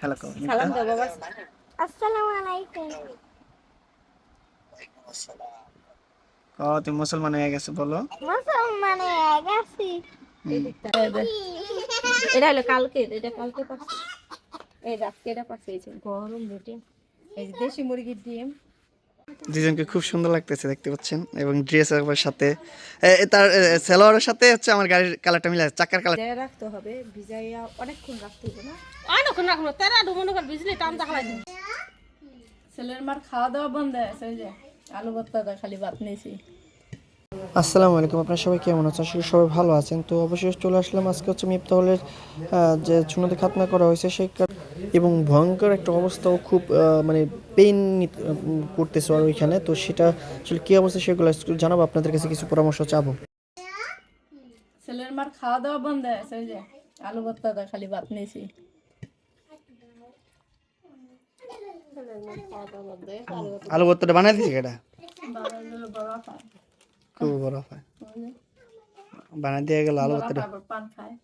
Hello সালাম দাও বাবা আসসালামু আলাইকুম তুমি মুসলমান হয়ে গেছো বলো। মুসলমানে গেছি। এটা হলো কালকে এটা কালকে পাচ্ছি এই রাতকে এটা পাচ্ছি গরম রুটি। এই যে দেশি মুরগির ডিম। দুজনকে খুব সুন্দর লাগতেছে দেখতে পাচ্ছেন। এবং ড্রেস একবার সাথে তার সালোয়ারের সাথে হচ্ছে আমার গাড়ির কালারটা মিলে চাকার কালার। রাখতে হবে ভিজাইয়া অনেকক্ষণ রাখতে হবে না? অনেকক্ষণ রাখব তারা মনে কর বিজলি টান দেখালাই দিন ছেলের মার খাওয়া দাওয়া বন্ধ আছে যে আলু ভর্তা খালি ভাত নিয়েছি। আসসালামু আলাইকুম আপনারা সবাই কেমন আছেন? আসলে সবাই ভালো আছেন। তো অবশ্যই চলে আসলাম আজকে হচ্ছে মিফতাহলের আহ, যে চুনাতে খাতনা করা হয়েছে সেই এবং ভয়ঙ্কর একটা অবস্থাও খুব মানে পেইন করতেছে আর ওইখানে। তো সেটা আসলে কী অবস্থা সেগুলো জানাব আপনাদের কাছে কিছু পরামর্শ চাবো। ছেলের মার খাওয়া দাওয়া বন্ধ আছে ওই যে আলু ভর্তা দা খালি ভাত নিয়েছি। আলু ভর্তাটা বানাই দিয়েছে খায় খুব বড় হয় বানাই দিয়ে গেল আলু ভর্তাটা। পান খায়।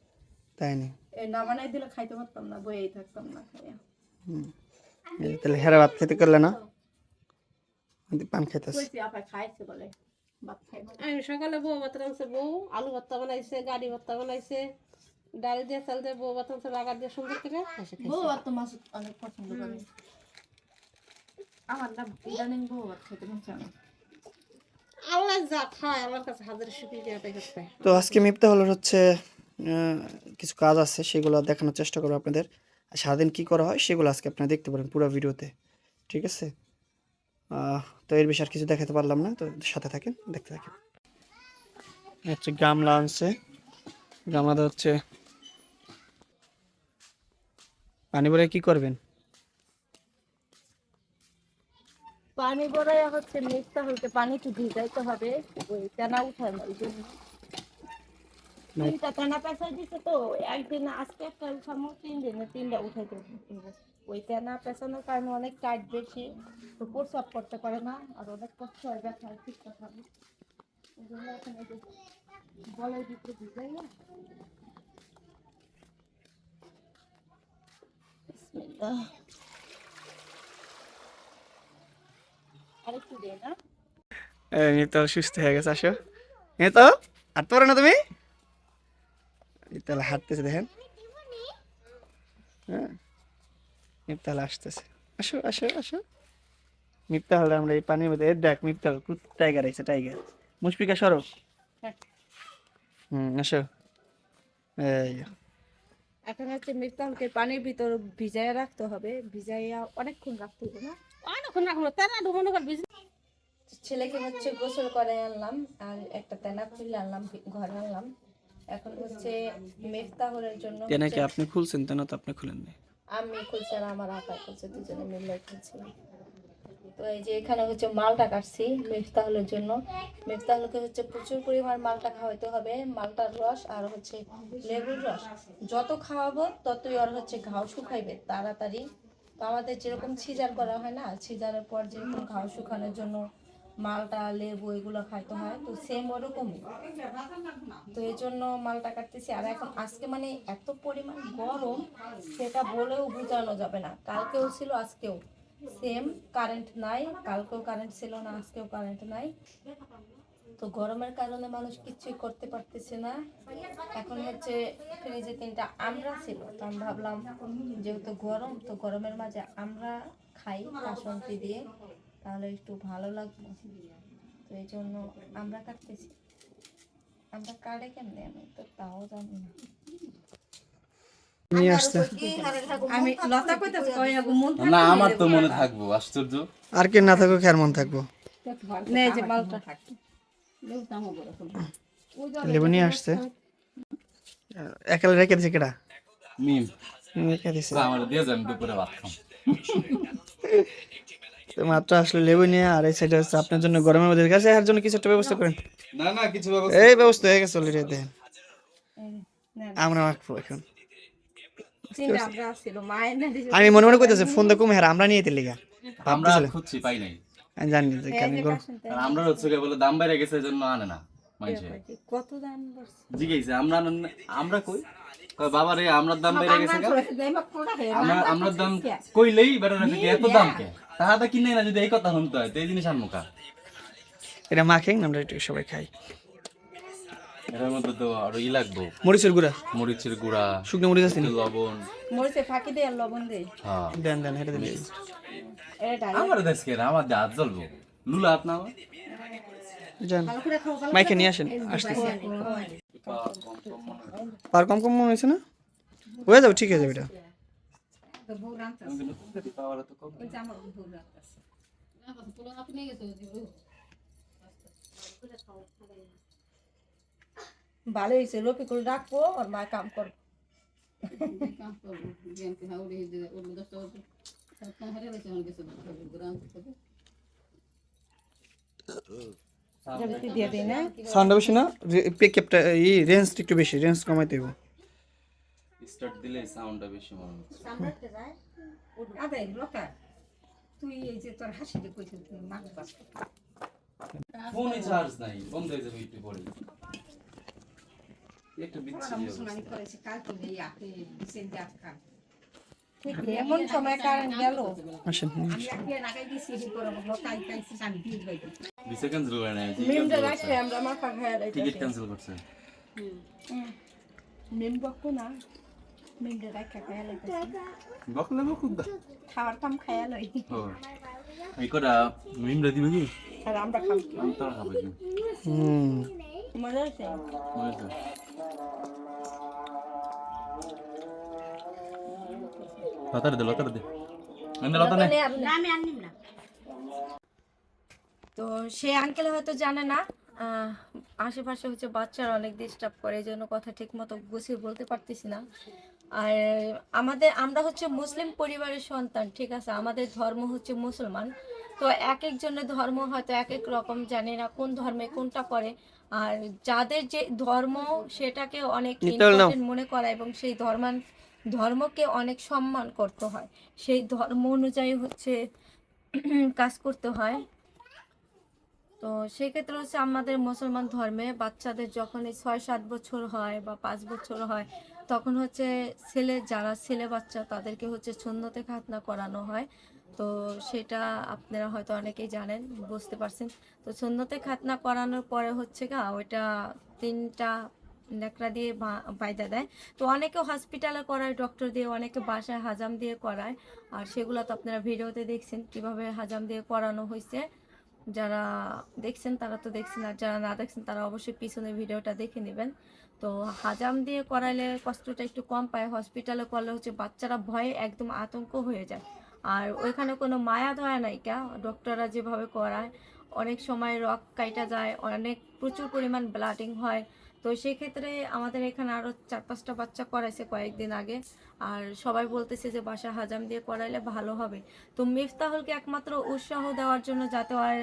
তাই নি? না বানাই দিলে খাইতে পারতাম না বইয়েই থাকতাম না খাইয়া। তাহলে হেরা ভাত খেতে করলে না? পান খাইতেছে। খাইছে বলে আমি সকালে বউ ভাত রাঁধছে বউ আলু ভর্তা বানাইছে গাড়ি ভর্তা বানাইছে ডাল দিয়ে চাল দিয়ে বউ ভাত রাঁধছে লাগার দিয়ে সুন্দর করে বউ আর তো মাছ অনেক পছন্দ করে। আমার না ইদানিং বউ ভাত খেতে মন চায় আল্লাহ যা খায় আমার কাছে হাজার শুকিয়ে দেওয়া তো আজকে মিফতা হলো হচ্ছে কিছু কাজ আছে, সেগুলো দেখানোর চেষ্টা করব আপনাদের। সারাদিন কী করা হয়, সেগুলো আজকে আপনারা দেখতে পারেন পুরো ভিডিওতে। ঠিক আছে? তো এর বিষয়ে কিছু দেখাতে পারলাম না, তো সাথে থাকেন, দেখতে থাকেন। এই হচ্ছে গামলা আনছে। গামলাতে হচ্ছে পানি ভরে কি করবেন? পানি বড়াই হচ্ছে মিক্সটা হইতে পানি একটু ভিজাইতে হবে, ওই টানা উঠায় না ওই জন্য। তিনটা টানা পেঁচা দিছে তো একদিন আজকে একটা উঠামো তিন দিনে তিনটা উঠাইতে ওই টানা পেঁচানোর কারণে অনেক টাইট বেশি তো প্রস্রাব করতে পারে না আর অনেক কষ্ট হয় ব্যথা ঠিক কথা গলায় দিতে ভিজাই না আরেকটু দিয়ে না তো সুস্থ হয়ে গেছে আসো এ তো হাঁটতে পারো না তুমি তাহলে হাঁটতেছে দেখেন। হ্যাঁ? মিফতাল আসতেছে। আসো আসো আসো। মিফতাল আমরা এই পানির মধ্যে এই দেখ মিফতাল টাইগার আইছে টাইগার মুশফিকা সরো। হুম আসো। এই এখন হচ্ছে মিষ্টানকে পানির ভিতর ভিজাইয়া রাখতে হবে। ভিজাইয়া অনেকক্ষণ রাখতে হবে না? অনেকক্ষণ রাখব তারা মনে কর বিজলি ছেলেকে হচ্ছে গোসল করে আনলাম আর একটা তেনা খুলে আনলাম ঘরে আনলাম। এখন হচ্ছে মেফতাহরের জন্য তেনা কি আপনি খুলছেন? তেনা তো আপনি খুলেন না আমি খুলছি আর আমার আপা খুলছে দুজনে মিলে খুলছি। তো এই যে এখানে হচ্ছে মালটা কাটছি মেফতাহলের জন্য। মেফতাহলকে হচ্ছে প্রচুর পরিমাণ মালটা খাওয়াইতে হবে মালটার রস আর হচ্ছে লেবুর রস। যত খাওয়াবো ততই ওর হচ্ছে ঘাও শুকাইবে তাড়াতাড়ি। তো আমাদের যেরকম সিজার করা হয় না সিজারের পর যেরকম ঘাও শুকানোর জন্য মালটা, লেবু, এগুলো খাইতে হয়। তো সেম ওরকমই। তো এই জন্য মালটা কাটতেছি। আর এখন আজকে মানে এত পরিমাণ গরম, সেটা বলেও বোঝানো যাবে না। কালকেও ছিল, আজকেও। সেম কারেন্ট নাই। কালকেও কারেন্ট ছিল না, আজকেও কারেন্ট নাই। তো গরমের কারণে মানুষ কিছুই করতে পারতেছে না। এখন হচ্ছে ফ্রিজে তিনটা আমরা ছিল। তো আমি ভাবলাম, যেহেতু গরম, তো গরমের মাঝে আমরা খাই কাসন্তি দিয়ে। তাহলে একটু ভালো লাগবে। তো এই জন্য আমরা কাটতেছি। আমরা কাটে কেমনে আমি তো তাও জানি না। আমি লতা কইতাছি কই আগু মন না আমার তো মনে থাকব আশ্চর্য। আর কে না আর মন থাকব। নেই যে মালটা লেবু আসছে। একালে রেখে দিছে কেডা? মিম। রেখে দিছে। আমার দিয়ে যান দুপুরে ভাত খাম তো মাত্র আসলে লেবু নিয়ে আর এই সাইডে হচ্ছে আপনার জন্য গরমের মধ্যে গাছে এর জন্য কিছু একটা ব্যবস্থা করেন। না না কিছু ব্যবস্থা এই ব্যবস্থা হয়ে গেছে অলরেডি দেখেন আমরা মাখবো এখন। আমি মনে মনে করতেছি ফোন দেখুম হ্যাঁ আমরা নিয়ে দিলি গা। আমরা খুঁজছি পাই নাই। আমি জানি যে কেন গরম। আমরা হচ্ছে বলে দাম বেড়ে গেছে এজন্য আনে না। মাইছে কত দাম বলছে জিজ্ঞেস আমরা আমরা কই? কয় বাবা রে আমরার দাম বেড়ে গেছে গা। আমরা আমরার দাম কইলেই বেড়ে গেছে এত দাম কে? তাহাটা কিনে না যদি এই কথা শুনতে হয় তো এই জিনিস আনমুকা এটা মাখে আমরা একটু সবাই খাই। এটার মধ্যে তো আরও ই লাগবো। মরিচের গুঁড়া। মরিচের গুঁড়া শুকনো মরিচ আছে লবণ। মরিচে ফাঁকি দিয়ে লবণ দেই হ্যাঁ। দেন দেন দিলে। আমার দেশকে আমার হাত জ্বলবো। লুলা হাত না আমার যান মাইকে নিয়ে আসেন আসতেছি। পার কম কম মনে হয়েছে না? হয়ে যাবে ঠিক আছে এটা। ভালো হয়েছে রফিকুল রাখব আর মা কাম করব। দিই না সাউন্ডটা বেশি না? পিকআপটা এই রেঞ্জটা একটু বেশি রেঞ্জ কমাইতে হবে স্টার্ট দিলে সাউন্ডটা বেশি মনে হচ্ছে। আবে লোকা তুই এই যে তোর হাসি দিয়ে কইছিস তুই মাছ বাস ফোনে চার্জ নাই বন্ধ হয়ে যাবে একটু পরে। একটু বিচ্ছিরি কাল তো এই আপনি দিয়ে আটকা এমন সময় কারেন্ট গেল। আসেন ভিসা ক্যান্সেল করে নাই মিমটা রাখছে আমরা মাথা খায় টিকিট ক্যান্সেল করছে। মিম বকবো না। মিমটা রাখা খায় লাইতেছে। বকলে বকুক খাওয়ার কাম খায় লই। এই কটা মিমরা দিবে কি? আর আমরা খাম আমি খাব হুম। মজা আছে লতারে দে লতারে দে এনে লতা নে আমি আনিম না তো সে আঙ্কেল হয়তো জানে না আশেপাশে হচ্ছে বাচ্চারা অনেক ডিস্টার্ব করে এই জন্য কথা ঠিক মতো গুছিয়ে বলতে পারতেছি না। আর আমাদের আমরা হচ্ছে মুসলিম পরিবারের সন্তান ঠিক আছে? আমাদের ধর্ম হচ্ছে মুসলমান। তো এক একজনের ধর্ম হয়তো এক এক রকম জানি না কোন ধর্মে কোনটা করে। আর যাদের যে ধর্ম সেটাকে অনেক মনে করা এবং সেই ধর্মান ধর্মকে অনেক সম্মান করতে হয়। সেই ধর্ম অনুযায়ী হচ্ছে কাজ করতে হয়। তো সেক্ষেত্রে হচ্ছে আমাদের মুসলমান ধর্মে বাচ্চাদের যখন এই ছয়, সাত বছর হয় বা পাঁচ বছর হয়, তখন হচ্ছে ছেলে, যারা ছেলে বাচ্চা, তাদেরকে হচ্ছে সুন্নতে খাতনা করানো হয়। তো সেটা আপনারা হয়তো অনেকেই জানেন, বুঝতে পারছেন। তো সুন্নতে খাতনা করানোর পরে হচ্ছে গা, ওইটা তিনটা ন্যাকড়া দিয়ে বাইদা দেয়। তো অনেকে হসপিটালে করায় ডক্টর দিয়ে, অনেকে বাসায় হাজাম দিয়ে করায়। আর সেগুলো তো আপনারা ভিডিওতে দেখছেন, কীভাবে হাজাম দিয়ে করানো হয়েছে। যারা দেখছেন তারা তো দেখছেন, আর যারা না দেখছেন তারা অবশ্যই পিছনে ভিডিওটা দেখে নেবেন। তো হাজাম দিয়ে করাইলে কষ্টটা একটু কম পায়। হসপিটালে করলে হচ্ছে বাচ্চারা ভয়ে একদম আতঙ্ক হয়ে যায়। আর ওইখানে কোনো মায়া দয়া নাই কা? ডক্টররা যেভাবে করায়, অনেক সময় রক কাইটা যায়, অনেক প্রচুর পরিমাণ ব্লাডিং হয়। তো সেই ক্ষেত্রে আমাদের এখানে আরও চার পাঁচটা বাচ্চা করাইছে কয়েকদিন আগে। আর সবাই বলতেছে যে বাসা হাজাম দিয়ে করাইলে ভালো হবে। তো মিফতাহুলকে একমাত্র উৎসাহ দেওয়ার জন্য যাতে আর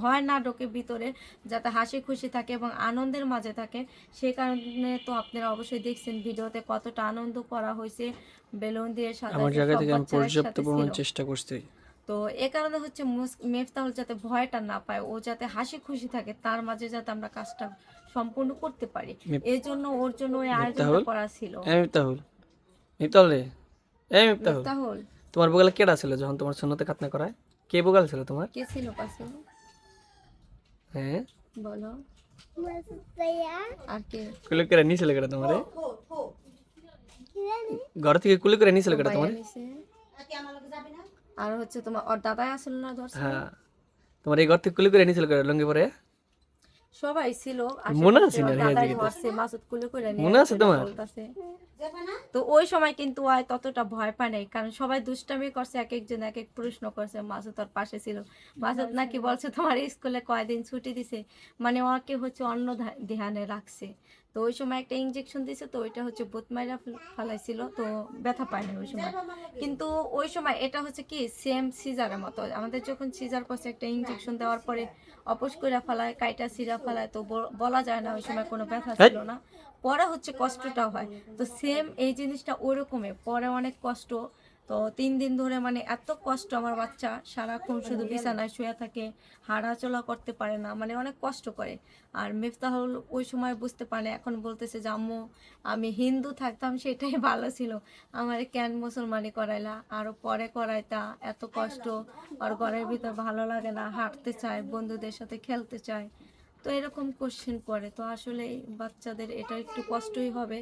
ভয় না ঢোকে ভিতরে যাতে হাসি খুশি থাকে এবং আনন্দের মাঝে থাকে সেই কারণে তো আপনারা অবশ্যই দেখছেন ভিডিওতে কতটা আনন্দ করা হয়েছে বেলুন দিয়ে আমার সাজানো জায়গা থেকে আমি পর্যাপ্ত পরিমাণ চেষ্টা করছি। তো এ কারণে হচ্ছে মেফতাহুল যাতে ভয়টা না পায় ও যাতে হাসি খুশি থাকে তার মাঝে যাতে আমরা কাজটা সম্পূর্ণ করতে পারি। এই জন্য ওর জন্য ওই মেফতাহুল? করা ছিল। এই মিফতাহুল মিফতাহুল রে। এই মিফতাহুল তোমার বগালে কেডা ছিল যখন তোমার সুন্নতে খাতনা করায়? কে বগাল ছিল তোমার? কে ছিল পাশে? হ্যাঁ বলো। আর কে? কুলে করে নিয়েছিল কেডা তোমারে? ঘর থেকে কুলে করে কেডা তোমার? আর হচ্ছে তোমার ওর দাদাই আসল না ধরছে হ্যাঁ। তোমার এই ঘর থেকে কুলে করে নিয়েছিল কেডা লঙ্গি পরে? সবাই ছিল মনে আছে মাসুদ কুলে করে মনে আছে তোমার? তো ওই সময় কিন্তু আয় ততটা ভয় পায় নাই কারণ সবাই দুষ্টামি করছে এক একজন এক এক প্রশ্ন করছে মাসুদ ওর পাশে ছিল। মাসুদ নাকি বলছে তোমার স্কুলে কয়দিন ছুটি দিছে? মানে ওকে হচ্ছে অন্য ধ্যানে রাখছে। তো ওই সময় একটা ইঞ্জেকশন দিছে তো ওইটা হচ্ছে বুত মাইরা ফেলাইছিল তো ব্যথা পায়নি ওই সময়। কিন্তু ওই সময় এটা হচ্ছে কি সেম সিজারের মতো। আমাদের যখন সিজার করছে একটা ইঞ্জেকশন দেওয়ার পরে অপস কইরা ফেলায় কাইটা সিরা ফেলায় তো বল- বলা যায় না ওই সময় কোনো ব্যথা ছিল না। পরে হচ্ছে কষ্টটা হয়। তো সেম এই জিনিসটা ওরকমই। পরে অনেক কষ্ট তো তিন দিন ধরে মানে এত কষ্ট আমার বাচ্চা। সারাক্ষণ শুধু বিছানায় শুয়ে থাকে, হাঁটাচলা করতে পারে না মানে অনেক কষ্ট করে। আর মিফতাহুল ওই সময় বুঝতে পারে, এখন বলতেছে যে, আম্মু, আমি হিন্দু থাকতাম, সেটাই ভালো ছিল। আমার কেন মুসলমানি করাইলা? আরও পরে করাইতা, এত কষ্ট। আর ঘরের ভিতর ভালো লাগে না, হাঁটতে চায়, বন্ধুদের সাথে খেলতে চায়। তো এরকম কোশ্চেন করে। তো আসলে বাচ্চাদের এটা একটু কষ্টই হবে।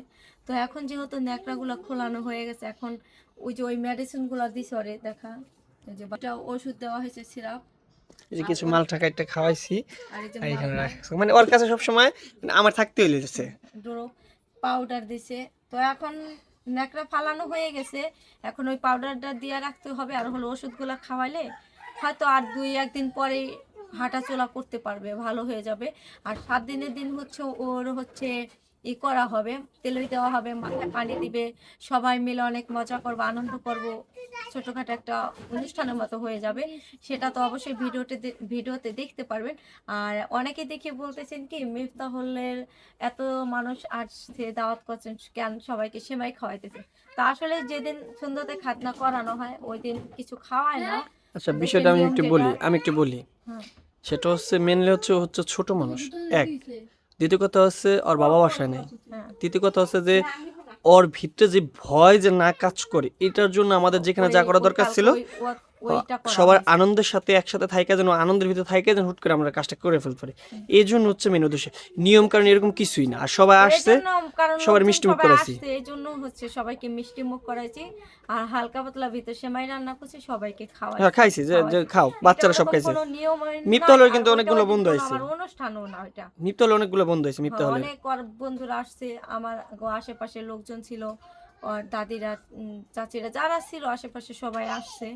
তো এখন যেহেতু ন্যাকড়াগুলো খোলানো হয়ে গেছে এখন ওই যে ওই মেডিসিনগুলো দিছে ওরে দেখা। যে বাচ্চা ওষুধ দেওয়া হয়েছে সিরাপ এই যে কিছু মাল টাকা একটা খাওয়াইছি এখানে রাখছি। মানে ওর কাছে সবসময় মানে আমার থাকতে হইলে যাচ্ছে ডোরো পাউডার দিছে। তো এখন ন্যাকড়া ফালানো হয়ে গেছে। এখন ওই পাউডারটা দিয়ে রাখতে হবে আর হলো ওষুধগুলো খাওয়াইলে হয়তো আর দুই একদিন পরে হাঁটাচলা করতে পারবে, ভালো হয়ে যাবে। আর সাত দিনের দিন হচ্ছে ওর হচ্ছে ই করা হবে তেলই দেওয়া হবে, মাথায় পানি দিবে। সবাই মিলে অনেক মজা করব, আনন্দ করব। ছোটোখাটো একটা অনুষ্ঠানের মতো হয়ে যাবে। সেটা তো অবশ্যই ভিডিওতে ভিডিওতে দেখতে পারবেন। আর অনেকে দেখে বলতেছেন কি মিফতাহুলের এত মানুষ আসছে, দাওয়াত করছেন, কেন সবাইকে সেমাই খাওয়াইতেছে? তা আসলে যেদিন সুন্দরতে খাতনা করানো হয়, ওই দিন কিছু খাওয়ায় না। আচ্ছা বিষয়টা আমি একটু বলি আমি একটু বলি। হ্যাঁ। সেটা হচ্ছে মেনলি হচ্ছে হচ্ছে ছোট মানুষ এক। দ্বিতীয় কথা হচ্ছে ওর বাবা বাসায় নেই। হ্যাঁ। তৃতীয় কথা হচ্ছে যে ওর ভিতরে যে ভয় যে না কাজ করে এটার জন্য আমাদের যেখানে যা করা দরকার ছিল সবার আনন্দের সাথে একসাথে থাইকা যেন আনন্দের ভিতরে থাইকা যেন হুট করে আমরা কাজটা করে ফেলতে পারি। এই জন্য হচ্ছে মেন উদ্দেশ্য। নিয়ম কারণ এরকম কিছুই না। আর সবাই আসছে সবার মিষ্টি মুখ করাইছি। এই জন্য হচ্ছে সবাইকে মিষ্টি মুখ করাইছি। আর হালকা পাতলা ভিতর সেমাই রান্না করছি সবাইকে খাওয়াই হ্যাঁ খাইছি যে খাও বাচ্চারা সব খাইছে। মিফতা হলের কিন্তু অনেকগুলো বন্ধু আইছে। আমার অনুষ্ঠানও না ওইটা। মিপ্তা হলে অনেকগুলো বন্ধ হয়েছে মিপ্তা হলে অনেক বন্ধুরা আসছে আমার আশেপাশে লোকজন ছিল ওর দাদিরা চাচিরা যারা ছিল আশেপাশে সবাই আসছে।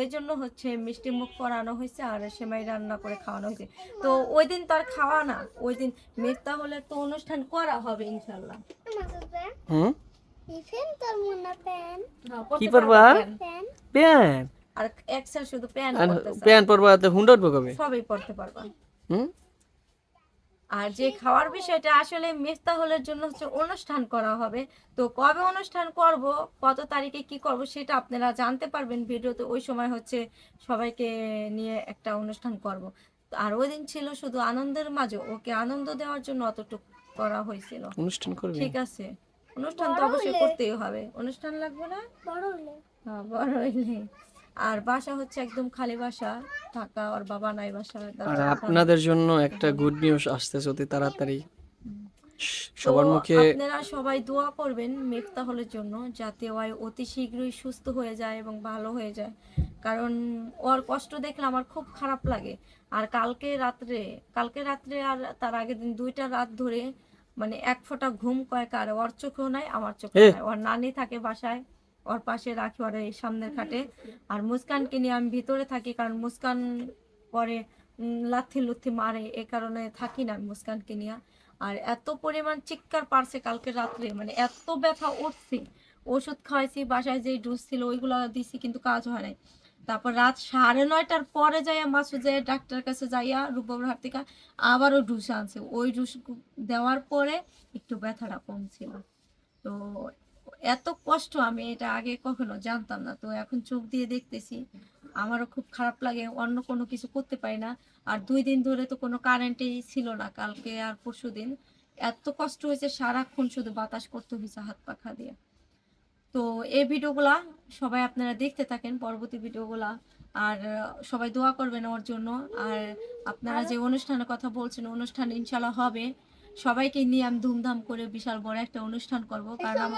এই জন্য হচ্ছে মিষ্টি মুখ করানো হয়েছে আর সেমাই রান্না করে খাওয়ানো হয়েছে। তো ওই দিন তো আর খাওয়া না ওই দিন মেঘটা হলে তো অনুষ্ঠান করা হবে ইনশাল্লাহ হুম? এই ফ্যান তোর মনে প্যান। কি পরবা? প্যান। আর একসাথে শুধু প্যান্ট প্যান্ট পরবা তো হুন্ডট কবে সবই পড়তে পারবা। হুম? আর যে খাওয়ার বিষয়টা আসলে মিফতাহুলের জন্য হচ্ছে অনুষ্ঠান করা হবে। তো কবে অনুষ্ঠান করব কত তারিখে কি করব সেটা আপনারা জানতে পারবেন ভিডিওতে। ওই সময় হচ্ছে সবাইকে নিয়ে একটা অনুষ্ঠান করব। আর ওই দিন ছিল শুধু আনন্দের মাঝে ওকে আনন্দ দেওয়ার জন্য অতটুকু করা হয়েছিল। অনুষ্ঠান করবি ঠিক আছে। অনুষ্ঠান তো অবশ্যই করতেই হবে। অনুষ্ঠান লাগবে না? বড় হলে। হ্যাঁ, বড় হইলে। আর বাসা হচ্ছে একদম খালি বাসা ঢাকা ওর বাবা নাই বাসা আর আপনাদের জন্য একটা গুড নিউজ আসতেছে অতি তাড়াতাড়ি। সবার মুখে আপনারা সবাই দোয়া করবেন মেফতাহলের জন্য যাতে ওই অতি শীঘ্রই সুস্থ হয়ে যায় এবং ভালো হয়ে যায়। কারণ ওর কষ্ট দেখলে আমার খুব খারাপ লাগে। আর কালকে রাত্রে কালকে রাত্রে আর তার আগের দিন দুইটা রাত ধরে মানে এক ফোঁটা ঘুম কয়েক আর ওর চোখেও নাই আমার চোখেও। নাই। ওর নানি থাকে বাসায়। ওর পাশে রাখি, ওর এই সামনের খাটে। আর মুস্কানকে নিয়ে আমি ভিতরে থাকি, কারণ মুস্কান পরে লাথি লুথি মারে, এ কারণে থাকি না মুস্কানকে নিয়ে। আর এত পরিমাণ চিৎকার পারছে কালকে রাত্রে মানে এত ব্যথা উঠছে। ওষুধ খাওয়াইছি, বাসায় যেই ডোজ ছিল, ওইগুলো দিছি, কিন্তু কাজ হয় নাই। তারপর রাত সাড়ে নয়টার পরে যাইয়া মাসুদ যাইয়া ডাক্তার কাছে যাইয়া রূপবাবুর হাত থেকে আবারও ডুস আনছে। ওই ডুস দেওয়ার পরে একটু ব্যথাটা কমছিল। তো এত কষ্ট আমি এটা আগে কখনো জানতাম না। তো এখন চোখ দিয়ে দেখতেছি আমারও খুব খারাপ লাগে অন্য কোনো কিছু করতে পারি না। আর দুই দিন ধরে তো কোনো কারেন্টই ছিল না কালকে আর পরশু দিন। এত কষ্ট হয়েছে সারাক্ষণ শুধু বাতাস করতে হয়েছে হাত পাখা দিয়ে। তো এই ভিডিওগুলা সবাই আপনারা দেখতে থাকেন পরবর্তী ভিডিওগুলা। আর সবাই দোয়া করবেন ওর জন্য। আর আপনারা যে অনুষ্ঠানের কথা বলছেন অনুষ্ঠান ইনশাল্লাহ হবে। সবাইকে নিয়ে আমি ধুমধাম করে বিশাল বড় একটা অনুষ্ঠান করব। কারণ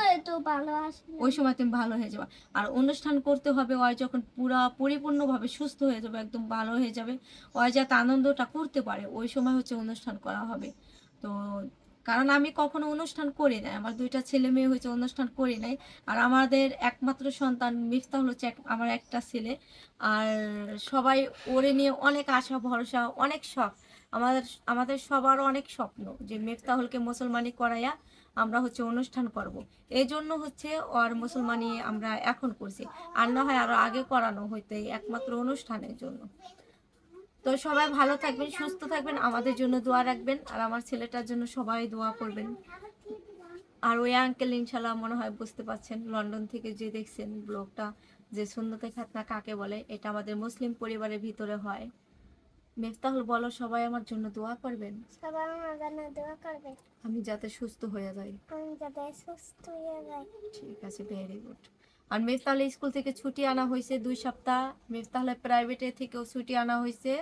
ওই সময় তুমি ভালো হয়ে যাবে। আর অনুষ্ঠান করতে হবে ওই যখন পুরা পরিপূর্ণভাবে সুস্থ হয়ে যাবে একদম ভালো হয়ে যাবে ওই যাতে আনন্দটা করতে পারে ওই সময় হচ্ছে অনুষ্ঠান করা হবে। তো কারণ আমি কখনো অনুষ্ঠান করি নাই আমার দুইটা ছেলে মেয়ে হয়েছে অনুষ্ঠান করি নাই। আর আমাদের একমাত্র সন্তান মিফতাহুল হচ্ছে আমার একটা ছেলে। আর সবাই ওরে নিয়ে অনেক আশা ভরসা অনেক শখ। আমাদের আমাদের সবার অনেক স্বপ্ন যে মিফতাহুলকে মুসলমানি করাইয়া আমরা হচ্ছে অনুষ্ঠান করব। এই জন্য হচ্ছে আর মুসলমানি আমরা এখন করছি। আর না হয় আরও আগে করানো হইতো একমাত্র অনুষ্ঠানের জন্য। তো সবাই ভালো থাকবেন, সুস্থ থাকবেন, আমাদের জন্য দোয়া রাখবেন। আর আমার ছেলেটার জন্য সবাই দোয়া করবেন। আর ওই আঙ্কেল ইনশাল্লাহ মনে হয় বুঝতে পারছেন, লন্ডন থেকে যে দেখছেন ব্লগটা, যে সুন্নতে খাতনা কাকে বলে, এটা আমাদের মুসলিম পরিবারের ভিতরে হয়। মেফতাহুল বলো সবাই আমার জন্য দোয়া করবেন। সবাই আমার জন্য দোয়া করবে। আমি যাতে সুস্থ হয়ে যাই। আমি যাতে সুস্থ হয়ে যাই। ঠিক আছে ভেরি গুড আর মেফতাহলে স্কুল থেকে ছুটি আনা হয়েছে দুই সপ্তাহ। মেফতাহলে প্রাইভেটে থেকেও ছুটি আনা হয়েছে।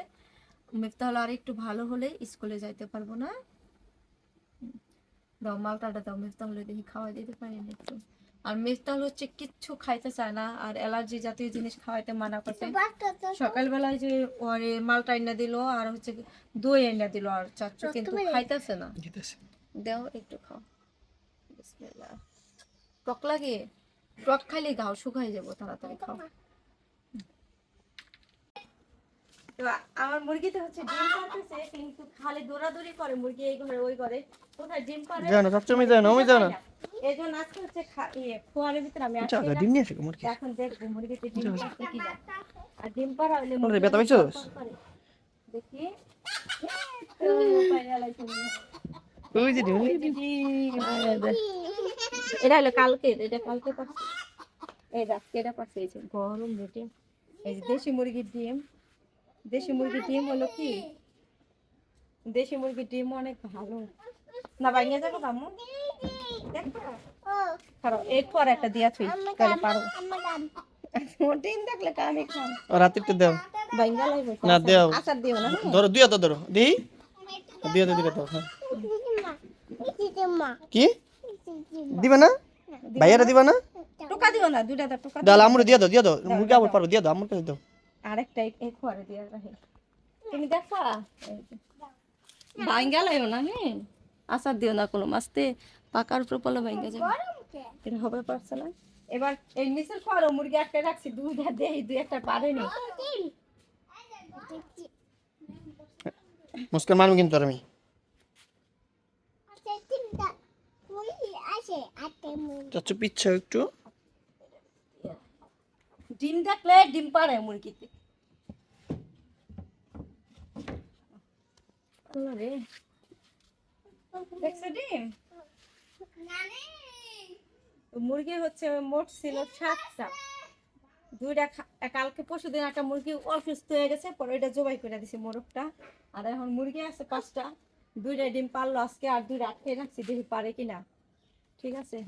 মেফতাহলে আর একটু ভালো হলে স্কুলে যাইতে পারব না। দাও মালটাটা দাও মেফতাহলে দেখি খাওয়াই দিতে পারি না একটু আর মেজদাল হচ্ছে কিচ্ছু খাইতে চায় না আর অ্যালার্জি জাতীয় জিনিস খাওয়াইতে মানা করতে সকালবেলায় যে ওরে মালটা এনে দিল আর হচ্ছে দই এনে দিল আর চাচ্চু কিন্তু খাইতেছে না। দেও দাও একটু খাও। বিসমিল্লাহ। টক লাগে টক খাইলে গাও শুকাই যাব তাড়াতাড়ি খাও। তো আমার মুরগিতে হচ্ছে ডিম পারতেছে কিন্তু খালি দৌড়াদৌড়ি করে মুরগি এই ঘরে ওই ঘরে। কোথায় ডিম পারে যাও না সবচেয়ে আমি যাও না আমি যাও না। এই জন্য আজকে হচ্ছে ইয়ে খোয়ারের ভিতরে আমি যাও আটকে যা, ডিম নিয়ে আসো মুরগি। এখন দেখব মুরগিতে ডিম পারছে কিনা। আর ডিম পারা হলে মুরগি? দেখি। তো ওই যে ডিম এটা হলো কালকে এটা কালকে পাচ্ছি এই রাতকে এটা পাচ্ছি গরম রুটি। এই যে দেশি মুরগির ডিম। দেশি মুরগির ডিম হলো কি? দেশি মুরগির ডিম অনেক ভালো। না বাইরে যাব কামু খারাপ এরপর একটা দিয়া থুই তাহলে পারো। ডিম দেখলে কামে খাম রাত্রিতে দাও। লাগবে না, দেও। আচার দিও না ধরো দুই হাতে ধরো। দিই? দুই হাতে দিবে তো হ্যাঁ। কি? দিবে না? ভাইয়ারা দিবা না? টোকা দিও না দুইটা টোকা ডাল আমরে দিয়ে দাও দিয়ে দাও। মুরগি আবার পারো দিয়ে দাও আমার কাছে দাও। আরেকটা এই খোয়ারে দিয়া রাখে। তুমি দেখা? ভাঙ্গা লাগো না হ্যাঁ আচার দিও না কোনো মাস্তে পাকার উপর পলে ভাঙ্গা যাবে এটা হবে পারছে না এবার এই নিচের খোয়ারও মুরগি একটা রাখছি দুইটা দেই দুই একটা পারেনি মুস্কান মারবো কিন্তু আমি তিনটা ওই আছে আটে মুই চাচ্ছু পিচ্ছা একটু। ডিম থাকলে ডিম পারে মুরগিতে। রে দেখছ ডিম? মুরগি হচ্ছে মোট ছিল সাতটা। দুইটা খা- কালকে পরশু দিন একটা মুরগি অসুস্থ হয়ে গেছে পরে ওইটা জবাই করে দিছি মোরগটা। আর এখন মুরগি আছে পাঁচটা। দুইটা ডিম পারল আজকে আর দুইটা আটকে রাখছি দেখি পারে কিনা। ঠিক আছে?